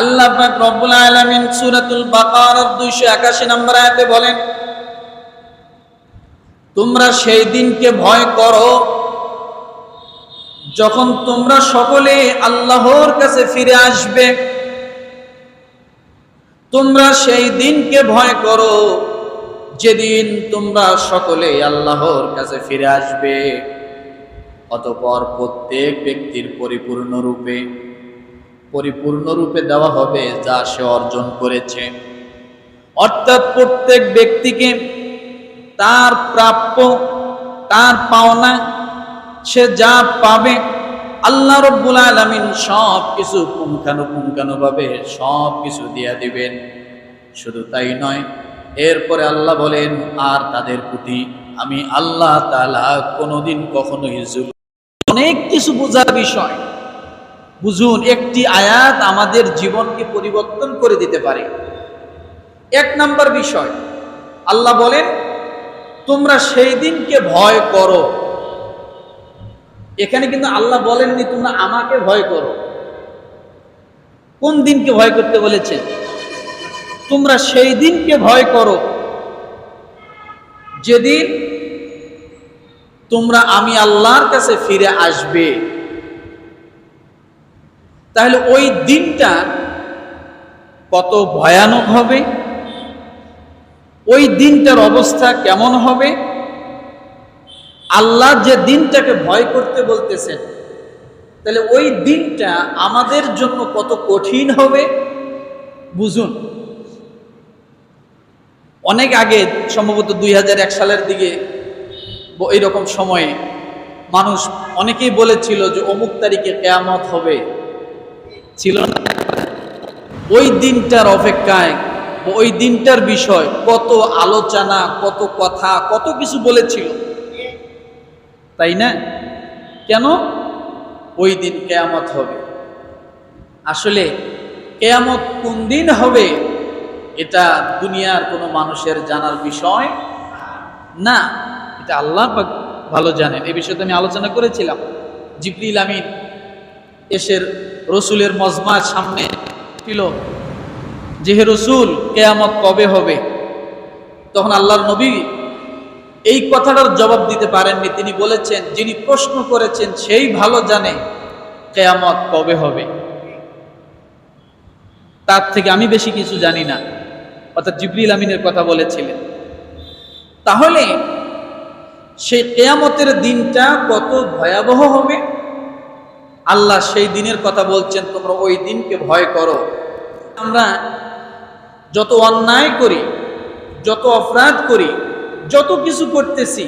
আল্লাহ পাক রব্বুল আলামিন সূরাতুল বাকারার 281 নম্বর আয়াতে বলেন, তোমরা সেই দিনকে ভয় করো যখন তোমরা সকলে আল্লাহর কাছে ফিরে আসবে। তোমরা সেই দিনকে ভয় করো যেদিন তোমরা সকলে আল্লাহর কাছে ফিরে আসবে। অতপর প্রত্যেক ব্যক্তির পরিপূর্ণ রূপে পরিপূর্ণ রূপে দেওয়া হবে যা সে অর্জন করেছে। অর্থাৎ প্রত্যেক ব্যক্তিকে তার প্রাপ্য, তার পাওনা, সে যা পাবে, আল্লাহ রব্বুল আলমিন সব কিছু পুঙ্খানুপুঙ্খানুভাবে সব কিছু দিয়ে দিবেন। শুধু তাই নয়, এরপরে আল্লাহ বলেন, আর তাদের প্রতি আমি আল্লাহ তালা কোনোদিন কখনোই জুল অনেক কিছু বোঝার বিষয়। বুঝুন, একটি আয়াত আমাদের জীবনকে পরিবর্তন করে দিতে পারে। এক নাম্বার বিষয়, আল্লাহ বলেন, তোমরা সেই দিনকে ভয় করো। এখানে কিন্তু আল্লাহ বলেননি, তোমরা আমাকে ভয় করো। কোন দিনকে ভয় করতে বলেছেন? তোমরা সেই দিনকে ভয় করো যেদিন তোমরা আমি আল্লাহর কাছে ফিরে আসবে। তাহলে ওই দিনটা কত ভয়ানক হবে? ওই দিনটার অবস্থা কেমন হবে? আল্লাহ যে দিনটাকে ভয় করতে বলতেছেন, তাহলে ওই দিনটা আমাদের জন্য কত কঠিন হবে? বুঝুন। অনেক আগে, সম্ভবত দুই হাজার এক সালের দিকে, এইরকম সময়ে মানুষ অনেকেই বলেছিল যে অমুক তারিখে কেয়ামত হবে। ছিল না। ওই দিনটার অপেক্ষায়, ওই দিনটার বিষয় কত আলোচনা, কত কথা, কত কিছু বলেছিল। তাই না? কেন? ওই দিন কেয়ামত হবে। আসলে কেয়ামত কোন দিন হবে, এটা দুনিয়ার কোনো মানুষের জানার বিষয় না। এটা আল্লাহ ভালো জানেন। এ বিষয়ে আমি আলোচনা করেছিলাম। জিবরিল আমিন এসের রসুলের মজমার সামনে ছিল যে হে রসুল, কেয়ামত কবে হবে? তখন আল্লাহর নবী এই কথাটার জবাব দিতে পারেননি। তিনি বলেছেন, যিনি প্রশ্ন করেছেন, সেই ভালো জানে কেয়ামত কবে হবে। তার থেকে আমি বেশি কিছু জানি না। অর্থাৎ জিবরিল আমিনের কথা বলেছিলেন। তাহলে সেই কেয়ামতের দিনটা কত ভয়াবহ হবে? আল্লাহ সেই দিনের কথা বলছেন, তোমরা ওই দিনকে ভয় করো। আমরা যত অন্যায় করি, যত অপরাধ করি, যত কিছু করতেছি,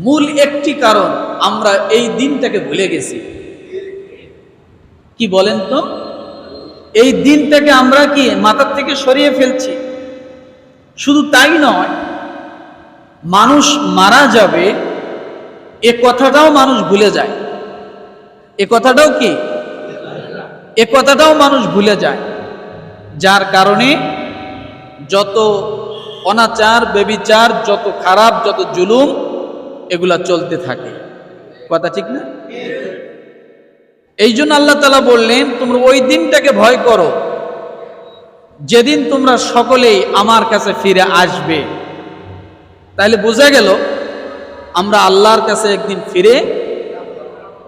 মূল একটি কারণ, আমরা এই দিনটাকে ভুলে গেছি। কি বলেন তো? এই দিনটাকে আমরা কি মাথার থেকে সরিয়ে ফেলছি? শুধু তাই নয়, মানুষ মারা যাবে, এ কথাটাও মানুষ ভুলে যায়। এ কথাটাও কি? এ কথাটাও মানুষ ভুলে যায়। যার কারণে যত অনাচার, বেবিচার, যত খারাপ, যত জুলুম, এগুলা চলতে থাকে। কথা ঠিক না? এই জন্য আল্লাহ তালা বললেন, তোমরা ওই দিনটাকে ভয় করো। যেদিন তোমরা সকলেই আমার কাছে ফিরে আসবে। তাহলে বোঝা গেল, আমরা আল্লাহর কাছে একদিন ফিরে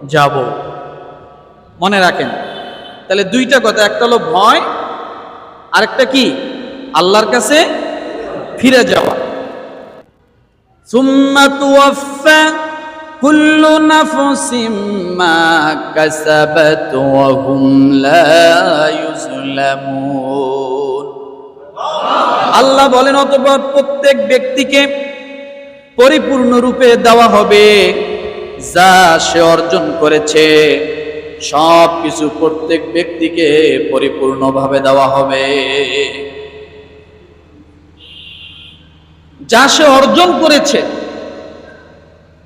যাব। মনে রাখেন। তাহলে দুইটা কথা, একটা হলো ভয়, আরেকটা কি? আল্লাহর কাছে ফিরে যাওয়া। সুম্মা ইউজলামুন আল্লাহ বলেন, অতঃপর প্রত্যেক ব্যক্তিকে পরিপূর্ণ রূপে দেওয়া হবে, যা সে অর্জন করেছে। সব কিছু প্রত্যেক ব্যক্তিকে পরিপূর্ণভাবে দেওয়া হবে। যা সে অর্জন করেছে,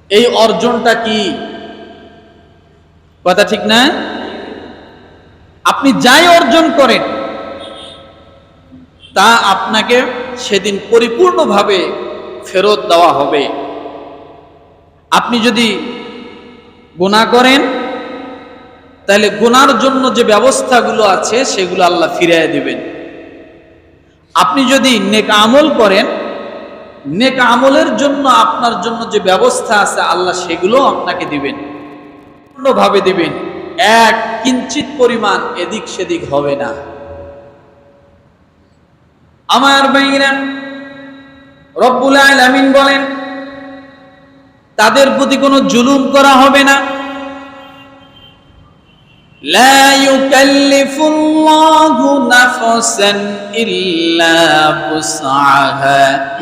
এই অর্জনটা কি? কথা ঠিক না? আপনি যাই অর্জন করেন, তা আপনাকে সেদিন পরিপূর্ণভাবে ফেরত দেওয়া হবে। আপনি যদি গুণা করেন তাহলে গোনার জন্য যে ব্যবস্থাগুলো আছে, সেগুলো আল্লাহ ফিরিয়ে দিবেন। আপনি যদি নেক আমল করেন, নেক আমলের জন্য আপনার জন্য যে ব্যবস্থা আছে, আল্লাহ সেগুলো আপনাকে দিবেন। ভাবে দিবেন। এক, কিঞ্চিত পরিমাণ এদিক সেদিক হবে না। আমার বাইরা রব্বুল আলামিন বলেন, তাদের প্রতি কোনো জুলুম করা হবে না। لا يكلف الله نفسا إلا وسعها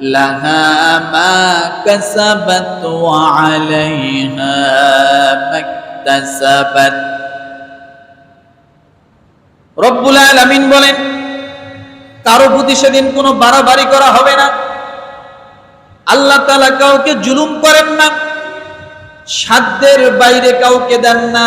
لها ما كسبت وعليها ما اكتسبت রব্বুল আলামিন বলেন কারো প্রতি সেদিন কোনো বাড়াবাড়ি করা হবে না আল্লাহ তাআলা কাউকে জুলুম করেন না সাধ্যের বাইরে কাউকে দেন না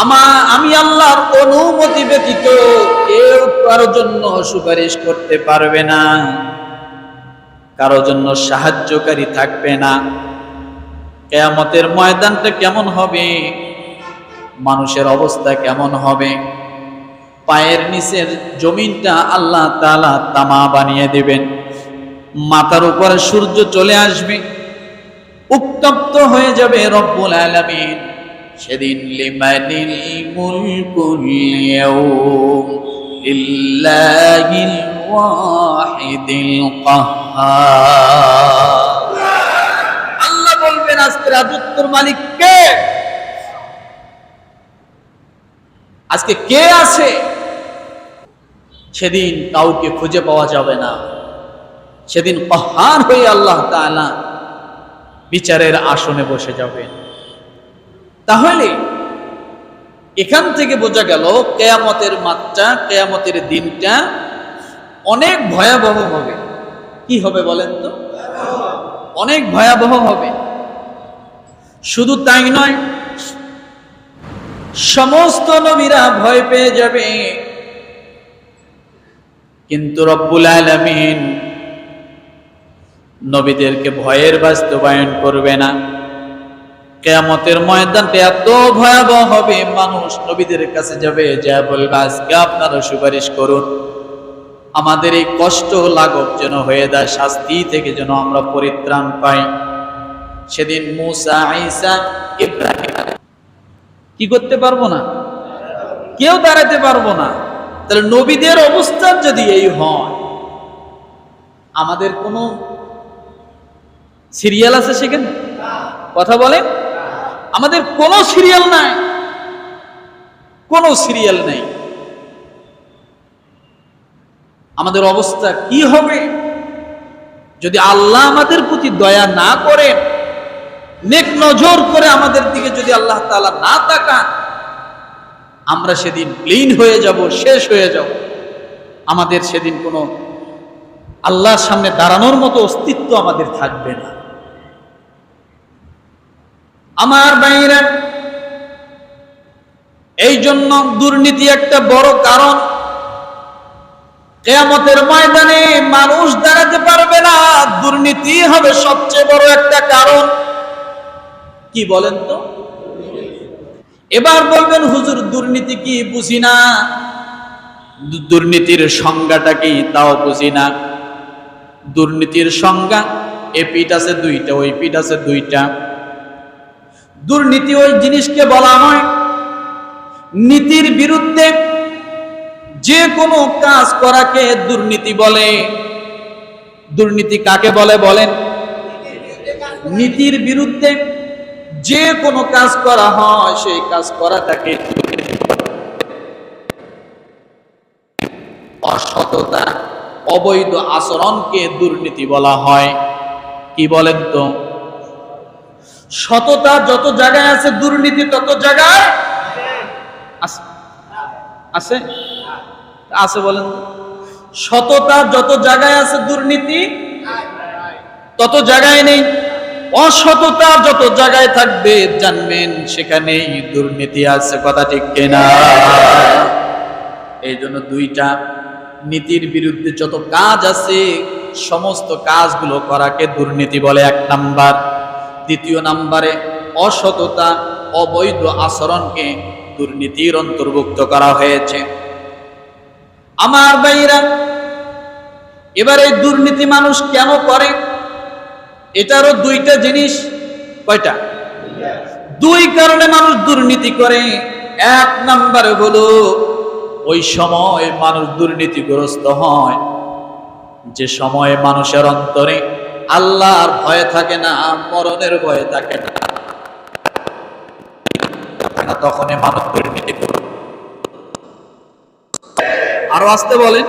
আমা আমি আল্লাহর অনুমতি ব্যতীত কেউ কারোর জন্য সুপারিশ করতে পারবে না। কারও জন্য সাহায্যকারী থাকবে না। কেয়ামতের ময়দানটা কেমন হবে? মানুষের অবস্থা কেমন হবে? পায়ের নিচের জমিনটা আল্লাহ তালা তামা বানিয়ে দেবেন। মাথার উপরে সূর্য চলে আসবে। উত্তপ্ত হয়ে যাবে রব্বুল আলামিন। সেদিন লিমানিল মুলকুল ইয়াউম আল্লাহ বলবেন, আজকে রাজত্বর মালিক কে? আজকে কে আছে? সেদিন কাউকে খুঁজে পাওয়া যাবে না। সেদিন কহার হয়ে আল্লাহ তাআলা বিচারের আসনে বসে যাবেন। তাহলে এখান থেকে বোঝা গেল কেয়ামতের মাত্রা, কেয়ামতের দিনটা অনেক ভয়াবহ হবে। কি হবে বলেন তো? অনেক ভয়াবহ হবে। শুধু তাই নয়, সমস্ত নবীরা ভয় পেয়ে যাবে। কিন্তু রব্বুল আলামিন নবীদেরকে ভয়ের বাস্তবায়ন করবে না। কেয়ামতের ময়দানটা এত ভয়াবহ হবে, মানুষ নবীদের কাছে যাবে, যা বলবে, আজকে আপনারা সুপারিশ করুন। আমাদের এই কষ্ট লাঘব যেন হয়ে যায়, শাস্তি থেকে যেন আমরা পরিত্রাণ পাই। সেদিন মুসা কি করতে পারব না? কেউ দাঁড়াতে পারব না। তাহলে নবীদের অবস্থান যদি এই হয়, আমাদের কোনো সিরিয়াল আছে সেখানে? কথা বলেন। আমাদের কোনো সিরিয়াল নাই। কোনো সিরিয়াল নেই। আমাদের অবস্থা কি হবে? যদি আল্লাহ আমাদের প্রতি দয়া না করে নেক নজর করে আমাদের দিকে যদি আল্লাহ তালা না তাকান, আমরা সেদিন ক্লিন হয়ে যাব, শেষ হয়ে যাব। আমাদের সেদিন কোনো আল্লাহর সামনে দাঁড়ানোর মতো অস্তিত্ব আমাদের থাকবে না। আমার বাইরে। এই জন্য দুর্নীতি একটা বড় কারণ। কেয়ামতের ময়দানে মানুষ দাঁড়াতে পারবে না। দুর্নীতি হবে সবচেয়ে বড় একটা কারণ। কি বলেন তো? এবার বলবেন, হুজুর, দুর্নীতি কি বুঝি না? দুর্নীতির সংজ্ঞাটা কি? তাও বুঝি না। দুর্নীতির সংজ্ঞা, এ পিঠ আছে দুইটা, ওই পিঠ আছে দুইটা। দুর্নীতি ওই জিনিসকে বলা হয় নীতির বিরুদ্ধে যে কোনো কাজ করাকে দুর্নীতি বলে। দুর্নীতি কাকে বলে বলেন? নীতির বিরুদ্ধে যে কোনো কাজ করা হয়, সেই কাজ করা তাকে অসততা, অবৈধ আচরণকে দুর্নীতি বলা হয়। কি বলেন তো? সততা যত জায়গায় আছে, দুর্নীতি তত জায়গায় আছে। আছে? আছে বলেন। সততা যত জায়গায় আছে, দুর্নীতি তত জায়গায় নেই। অসততা যত জায়গায় থাকবে, জানবেন সেখানেই দুর্নীতি আছে, কথা ঠিক কিনা? এই জন্য দুইটা নীতির বিরুদ্ধে যত কাজ আছে, সমস্ত কাজগুলো করাকে দুর্নীতি বলে এক নাম্বার। দ্বিতীয় নাম্বারে অসততা, অবৈধ আচরণকে দুর্নীতির অন্তর্ভুক্ত করা হয়েছে। আমার ভাইরা এবার এই দুর্নীতি মানুষ কেন করে? এটারও দুইটা জিনিস। কয়টা? দুই কারণে মানুষ দুর্নীতি করে। এক নাম্বারে হলো, ওই সময় মানুষ দুর্নীতিগ্রস্ত হয়। যে সময়ে মানুষের অন্তরে আল্লাহর ভয় থাকে না, মরণের ভয় থাকে না। তখনই মানুষ দুর্নীতি করে আরও আসতে বলেন।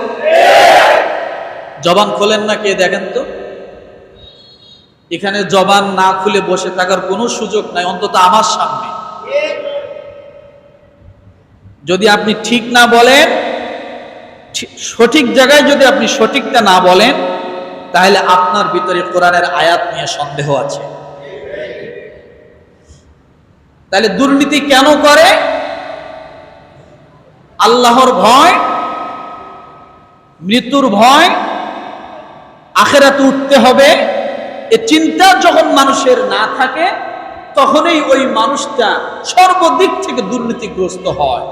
জবান খোলেন না কে, দেখেন তো। এখানে জবান না খুলে বসে থাকার কোনো সুযোগ নাই, অন্তত আমার সামনে। যদি আপনি ঠিক না বলেন, ঠিক- সঠিক জায়গায় যদি আপনি সঠিকটা না বলেন তাহলে আপনার ভিতরে কোরআনের আয়াত নিয়ে সন্দেহ আছে। তাহলে দুর্নীতি কেন করে? আল্লাহর ভয়, মৃত্যুর ভয়, আখেরাতে উঠতে হবে। এ চিন্তা যখন মানুষের না থাকে, তখনই ওই মানুষটা সর্বদিক থেকে দুর্নীতিগ্রস্ত হয়।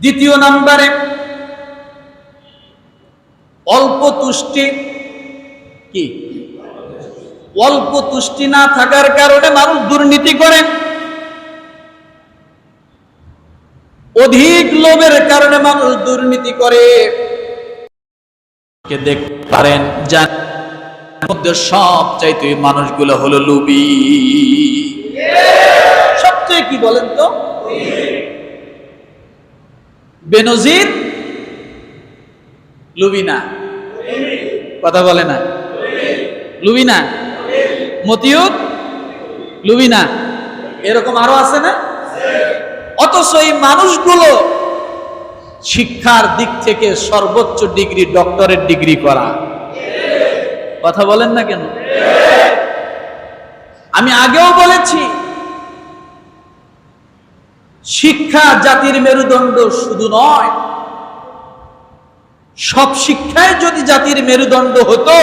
দ্বিতীয় নাম্বারে অল্প তুষ্টি কি? অল্প তুষ্টি না থাকার কারণে মানুষ দুর্নীতি করে। অধিক লোভের কারণে মানুষ দুর্নীতি করে। দেখতে পারেন মধ্যে সবচাইতে ওই মানুষগুলো হলো লুবি। সবচেয়ে কি বলেন তো? বেনজির? লুবিনা কথা বলে না। লুবি না লুবিনা? মতিউর? লুবিনা? এরকম আরও আছে না? অথচ এই মানুষগুলো শিক্ষার দিক থেকে সর্বোচ্চ ডিগ্রি ডক্টরেট ডিগ্রি করা। কথা বলেন না কেন? আমি আগেও বলেছি, শিক্ষা জাতির মেরুদণ্ড শুধু নয় সব শিক্ষায় যদি জাতির মেরুদণ্ড হতো,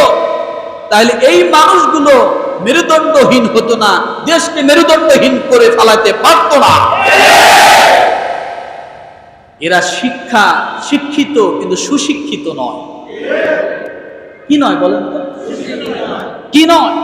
তাহলে এই মানুষগুলো মেরুদণ্ডহীন হতো না, দেশকে মেরুদণ্ডহীন করে ফেলাতে পারত না। এরা শিক্ষা, শিক্ষিত কিন্তু সুশিক্ষিত নয়। কি নয় বলেন কি নয়?